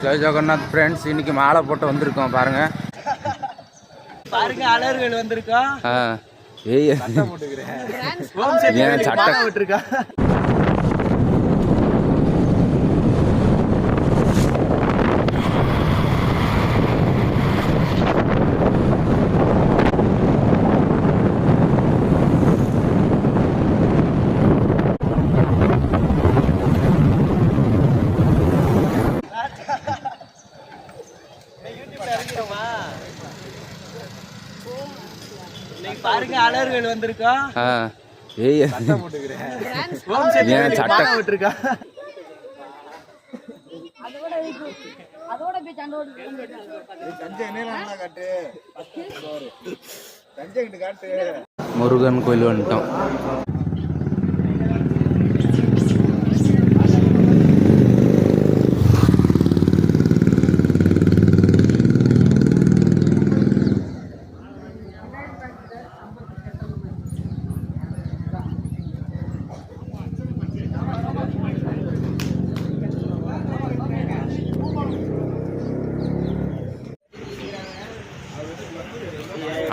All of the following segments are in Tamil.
ஜெய் ஜெகநாத் ஃப்ரெண்ட்ஸ் இன்னைக்கு மாலை போட்டு வந்திருக்கோம் பாருங்க. பாருங்க அலர்கள் வந்திருக்கோம். ஏய் சட்டை- மாலை பாருங்க அலர்கள் வந்திருக்கோம் ஏய். ஏன் சட்டை- மாலை விட்டுருக்கா அதோட போய் சண்டோடு முருகன் கோயில் வந்துட்டோம்.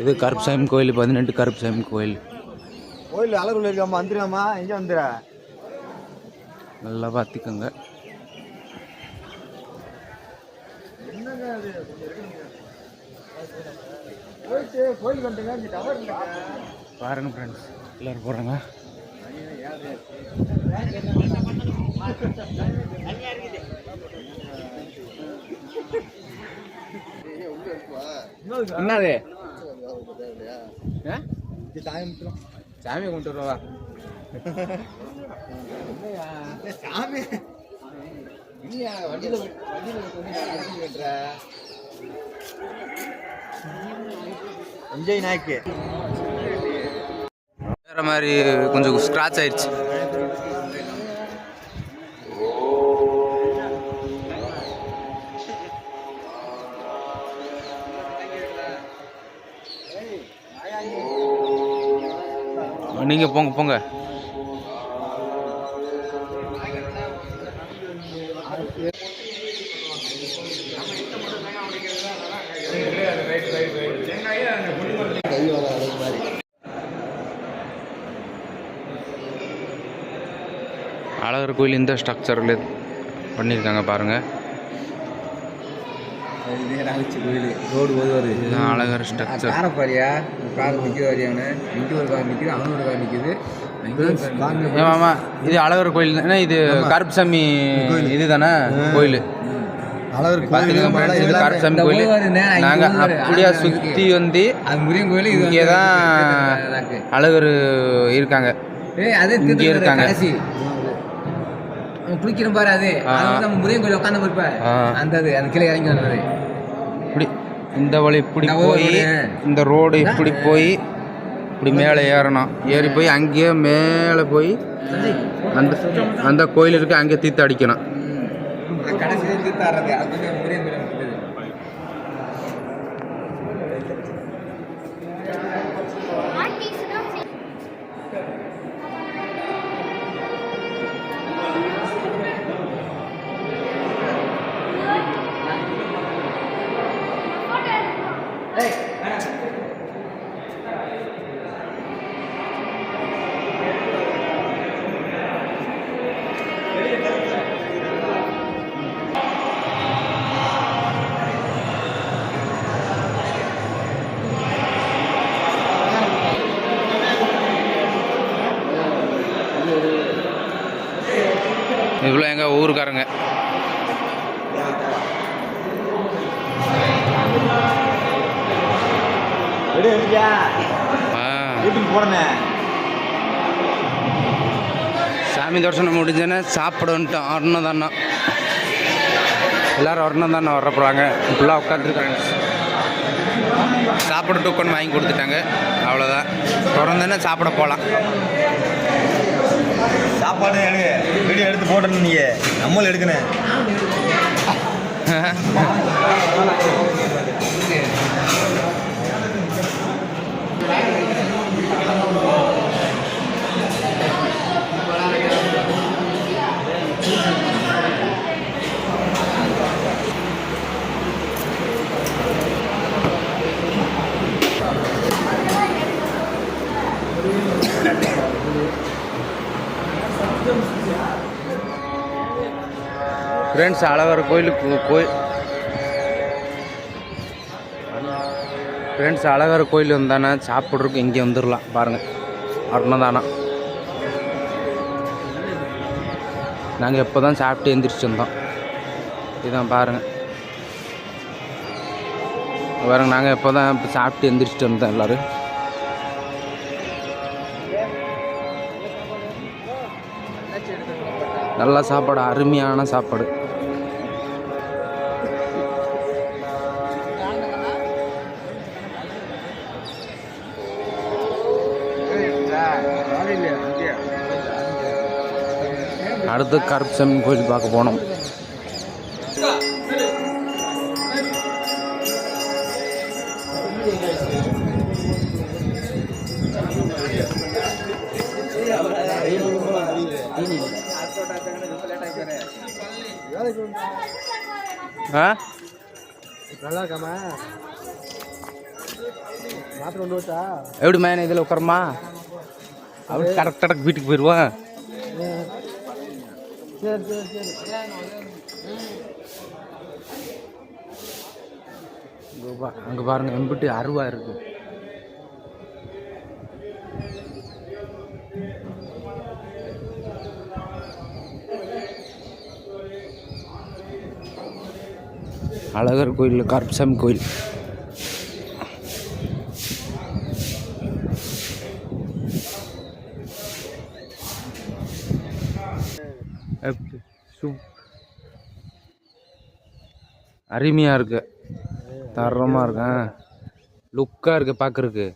இது கருப்புசாமி கோயில் பதினெட்டு கருப்புசாமி கோயில். கோயில் அழகுல இருக்காமா வந்துடாமா எங்க வந்துட நல்லா பார்த்துக்கோங்க. பாருங்க ஃப்ரெண்ட்ஸ் எல்லாரும் போகிறாங்க என்னது? சாமி முத்துறோம் சாமி கொண்டு வருவா சாமி. இல்லையா? வண்டியில வண்டியில வண்டியில விஜய் நாய்க்கு. வேற மாதிரி கொஞ்சம் ஸ்க்ராட்ச் ஆயிடுச்சு. நீங்கள் போங்க போங்க. அழகர் கோயில் இந்த ஸ்ட்ரக்சரில் பண்ணியிருக்காங்க பாருங்கள் கோயில் ரோடு போது வருது இதுதான் அழகர் ஸ்ட்ரக்சர் காரப்பாரியா கார் நிற்கிற வரையான இங்கே ஒரு கார் நிற்கிது அவனு ஒரு கார் நிற்கிது ஆமா இது அழகர் கோயில். தானே இது? கருப்புசாமி இது தானே கோயில். இது கருப்புசாமி கோயில். நாங்கள் அப்படியே சுற்றி வந்து அது முருகன் கோயில் இது இங்கே தான் அழகர் இருக்காங்க. இங்கே இருக்காங்க. கடைசி குளிக்கிற பாரு அது. நம்ம முருகன் கோயில் உட்காந்து ஆ. அந்த அது அந்த கீழே இறங்கி வந்தது இப்படி இந்த வழி இப்படி போய். இந்த ரோடு இப்படி போய் இப்படி மேலே ஏறணும். ஏறி போய் அங்கேயே மேலே போய் அந்த அந்த கோயில் இருக்கு அங்கே தீர்த்து அடிக்கணும். கடைசியில தீர்த்தாடுறது அது முருகன் கோயில் இவ்வளோ எங்கள் ஊருக்காரங்க ரெடி வந்துட்டியா ஆ வீட்டுக்கு போறேனே சாமி தரிசனம் முடிஞ்சோன்னே சாப்பிட வந்துட்டோம் அன்னதானம் எல்லாரும் வரணும் தானே வர போகிறாங்க இப்படிலாம் உட்காந்துருக்காங்க. சாப்பிட டோக்கன் வாங்கி கொடுத்துட்டாங்க. அவ்வளோதான் திறந்தோன்னே சாப்பிட போகலாம் சாப்பாடு எடு. வீடியோ எடுத்து போட்டணும் நீங்க நம்மளும் எடுக்கணும். ஃப்ரெண்ட்ஸ் அழகர் கோயிலுக்கு கோயில் ஃப்ரெண்ட்ஸ் அழகர் கோயில் வந்தானே சாப்பிட்றதுக்கு இங்கே வந்துடலாம் பாருங்கள் அருணதானா. நாங்கள் எப்போ தான் சாப்பிட்டு எந்திரிச்சு வந்தோம். இதான் பாருங்கள் பாருங்கள் நாங்கள் எப்போ தான் இப்போ சாப்பிட்டு எந்திரிச்சிட்டு வந்தோம் எல்லோரும். நல்ல சாப்பாடு அருமையான சாப்பாடு. அடுத்து கருப்சன் கோயில் பார்க்க போனோம். மாத்திரை கொண்டு வச்சா? எப்படி மேன் இதில் உட்காரமா அப்படி கடக் கடக் வீட்டுக்கு போயிடுவான் சரி சரி சரி. அங்கே பாருங்க எம்பிட்டு அருவா இருக்கு. அழகர் கோயில் கருப்பசாமி கோயில். சூப் அருமையாக இருக்கு தரமாக இருக்கேன் லுக்காக இருக்கு பார்க்குறக்கு